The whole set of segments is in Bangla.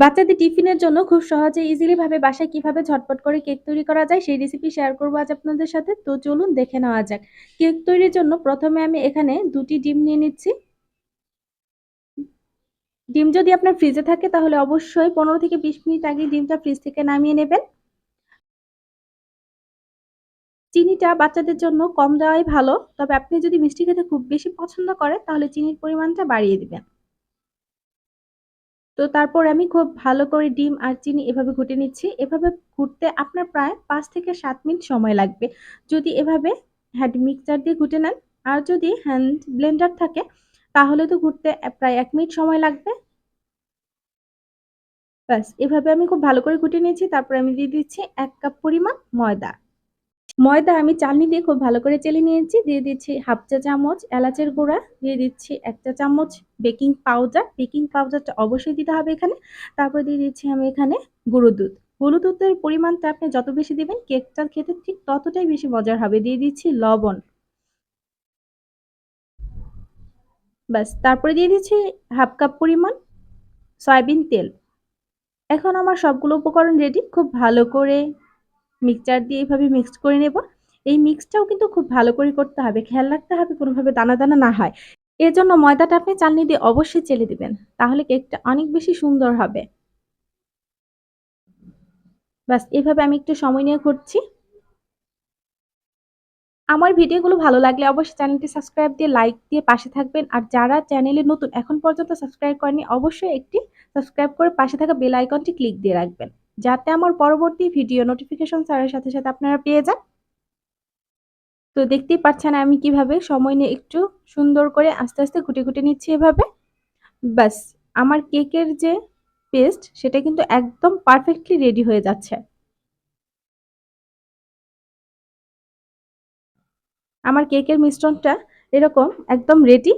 বাচ্চাদের টিফিনের জন্য খুব সহজে ইজিলি ভাবে বাসায় কীভাবে ঝটপট করে কেক তৈরি করা যায় সেই রেসিপি শেয়ার করব আজ আপনাদের সাথে। তো চলুন দেখে নেওয়া যাক। কেক তৈরির জন্য প্রথমে আমি এখানে দুটি ডিম নিয়ে নিচ্ছি। ডিম যদি আপনার ফ্রিজে থাকে তাহলে অবশ্যই পনেরো থেকে বিশ মিনিট আগে ডিমটা ফ্রিজ থেকে নামিয়ে নেবেন। চিনিটা বাচ্চাদের জন্য কম দেওয়াই ভালো। তবে আপনি যদি মিষ্টি খেতে খুব বেশি পছন্দ করেন তাহলে চিনির পরিমাণটা বাড়িয়ে দিবেন। তো তারপর আমি খুব ভালো করে ডিম আর চিনি এভাবে ঘুটে নিচ্ছি। এভাবে ঘুরতে আপনার প্রায় পাঁচ থেকে সাত মিনিট সময় লাগবে। যদি এভাবে হ্যান্ড মিক্সচার দিয়ে ঘুটে নেন। আর যদি হ্যান্ড ব্লেন্ডার থাকে, তাহলে তো ঘুরতে প্রায় এক মিনিট সময় লাগবে। ব্যাস, এভাবে আমি খুব ভালো করে ঘুটে নিয়েছি। তারপর আমি দিয়ে দিচ্ছি এক কাপ পরিমাণ ময়দা। ময়দা আমি চালনি দিয়ে খুব ভালো করে চেলে নিয়েছি। দিয়ে দিচ্ছি হাফ চা চামচ এলাচের গুঁড়া। দিয়ে দিচ্ছি এক চা চামচ বেকিং পাউডার। বেকিং পাউডারটা অবশ্যই দিতে হবে এখানে। তারপর দিয়ে দিচ্ছি আমি এখানে গুঁড়ো দুধ। গুঁড়ো দুধের পরিমাণটা আপনি যত বেশি দেবেন কেকটা খেতে ঠিক ততটাই বেশি মজার হবে। দিয়ে দিচ্ছি লবণ। ব্যাস, তারপরে দিয়ে দিচ্ছি হাফ কাপ পরিমাণ সয়াবিন তেল। এখন আমার সবগুলো উপকরণ রেডি খুব ভালো করে মিক্সচার দিয়ে এইভাবে মিক্সড করে নেব। এই মিক্সটাও কিন্তু খুব ভালো করে করতে হবে। খেয়াল রাখতে হবে কোনোভাবে দানা দানা না হয়। এর জন্য ময়দাটা আপনি চালনি দিয়ে অবশ্যই চেলে দিবেন। তাহলে কেকটা অনেক বেশি সুন্দর হবে। বাস এভাবে আমি একটু সময় নিয়ে করছি। আমার ভিডিওগুলো ভালো লাগলে অবশ্যই চ্যানেলটি সাবস্ক্রাইব দিয়ে লাইক দিয়ে পাশে থাকবেন। আর যারা চ্যানেলে নতুন, এখন পর্যন্ত সাবস্ক্রাইব করেনি অবশ্যই একটি সাবস্ক্রাইব করে পাশে থাকা বেল আইকনটি ক্লিক দিয়ে রাখবেন। যাতে আমার পরবর্তী ভিডিও নোটিফিকেশন ছাড়ার সাথে সাথে আপনারা পেয়ে যান। তো দেখতেই পাচ্ছেন আমি কীভাবে সময় নিয়ে একটু সুন্দর করে আস্তে আস্তে ঘুটে ঘুটে নিচ্ছি এভাবে। ব্যাস, আমার কেকের যে পেস্ট সেটা কিন্তু একদম পারফেক্টলি রেডি হয়ে যাচ্ছে। আমার কেকের মিশ্রণটা এরকম, একদম রেডি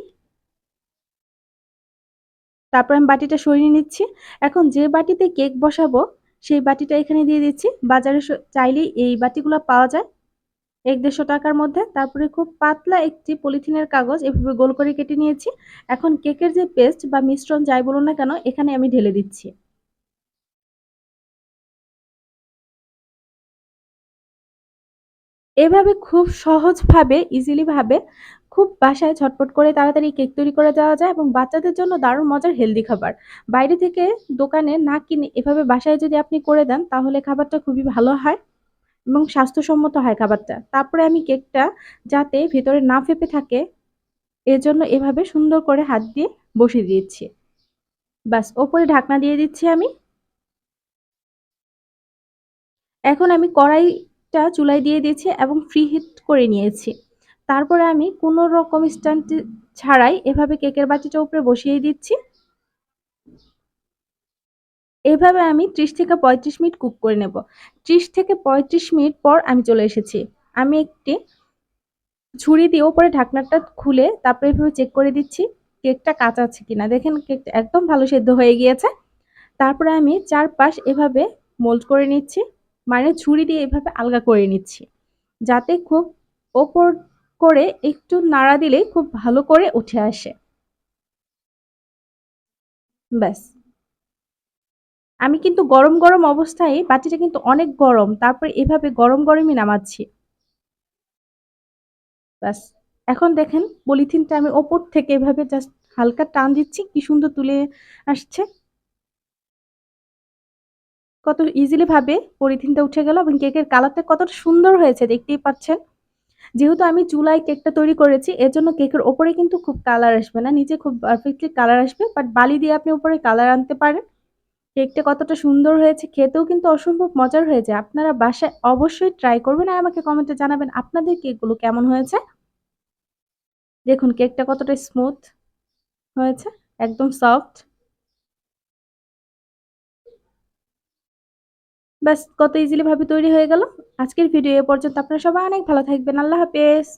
তারপর আমি বাটিটা সরিয়ে নিচ্ছি। এখন যে বাটিতে কেক বসাবো সেই বাটিটা এখানে দিয়ে দিচ্ছি। বাজারে চাইলেই এই বাটিগুলো পাওয়া যায়। এক দেড়শো টাকার মধ্যে। তারপরে খুব পাতলা একটি পলিথিনের কাগজ। এভাবে গোল করে কেটে নিয়েছি। এখন কেকের যে পেস্ট বা মিশ্রণ যাই বলুন না কেন, এখানে আমি ঢেলে দিচ্ছি। এভাবে খুব সহজভাবে ইজিলি ভাবে খুব বাসায় ঝটপট করে তাড়াতাড়ি কেক তৈরি করে দেওয়া যায় এবং বাচ্চাদের জন্য দারুণ মজার হেলদি খাবার। বাইরে থেকে দোকানে না কিনে এভাবে বাসায় যদি আপনি করে দেন, তাহলে খাবারটা খুবই ভালো হয় এবং স্বাস্থ্যসম্মত হয় খাবারটা। তারপরে আমি কেকটা যাতে ভেতরে না ফেপে থাকে, এজন্য এভাবে সুন্দর করে হাত দিয়ে বসিয়ে দিয়েছি। বাস ওপরে ঢাকনা দিয়ে দিচ্ছি আমি। এখন আমি কড়াইটা চুলায় দিয়ে দিয়েছি এবং ফ্রি হিট করে নিয়েছি। তারপরে আমি কোনো রকম স্ট্যান্ড ছাড়াই এভাবে কেকের বাটিটা উপরে বসিয়ে দিচ্ছি। এভাবে আমি ত্রিশ থেকে পঁয়ত্রিশ মিনিট কুক করে নেব। ত্রিশ থেকে পঁয়ত্রিশ মিনিট পর আমি চলে এসেছি। আমি একটি ছুরি দিয়ে ওপরে ঢাকনাটা খুলে তারপরে এভাবে চেক করে দিচ্ছি কেকটা কাঁচা আছে কিনা। দেখেন কেকটা একদম ভালো সেদ্ধ হয়ে গিয়েছে। তারপরে আমি চারপাশ এভাবে মোল্ড করে নিচ্ছি মানে ছুরি দিয়ে এভাবে আলগা করে নিচ্ছি। যাতে খুব ওপর করে একটু নাড়া দিলে খুব ভালো করে উঠে আসে। ব্যাস। আমি কিন্তু গরম গরম অবস্থায় বাটিটা কিন্তু অনেক গরম, তারপরে এভাবে গরম গরমই নামাচ্ছি। ব্যাস। এখন দেখেন পলিথিনটা আমি ওপর থেকে এভাবে জাস্ট হালকা টান দিচ্ছি, কি সুন্দর তুলে আসছে। কত ইজিলি ভাবে পলিথিনটা উঠে গেল এবং কেকের কালারটা কতটা সুন্দর হয়েছে, দেখতেই পাচ্ছেন। যেহেতু আমি চুলায় কেকটা তৈরি করেছি এর জন্য কেকের ওপরে কিন্তু খুব কালার আসবে না, নিচে খুব পারফেক্টলি কালার আসবে বাট বালি দিয়ে আপনি উপরে কালার আনতে পারেন। কেকটা কতটা সুন্দর হয়েছে, খেতেও কিন্তু অসম্ভব মজার হয়েছে, আপনারা বাসায় অবশ্যই ট্রাই করবেন আর আমাকে কমেন্টে জানাবেন আপনাদের কেকগুলো কেমন হয়েছে। দেখুন, কেকটা কতটা স্মুথ হয়েছে, একদম সফট ব্যাস, কত ইজিলিভাবে তৈরি হয়ে গেল। আজকের ভিডিও এ পর্যন্ত আপনারা সবাই অনেক ভালো থাকবেন। আল্লাহ হাফেজ।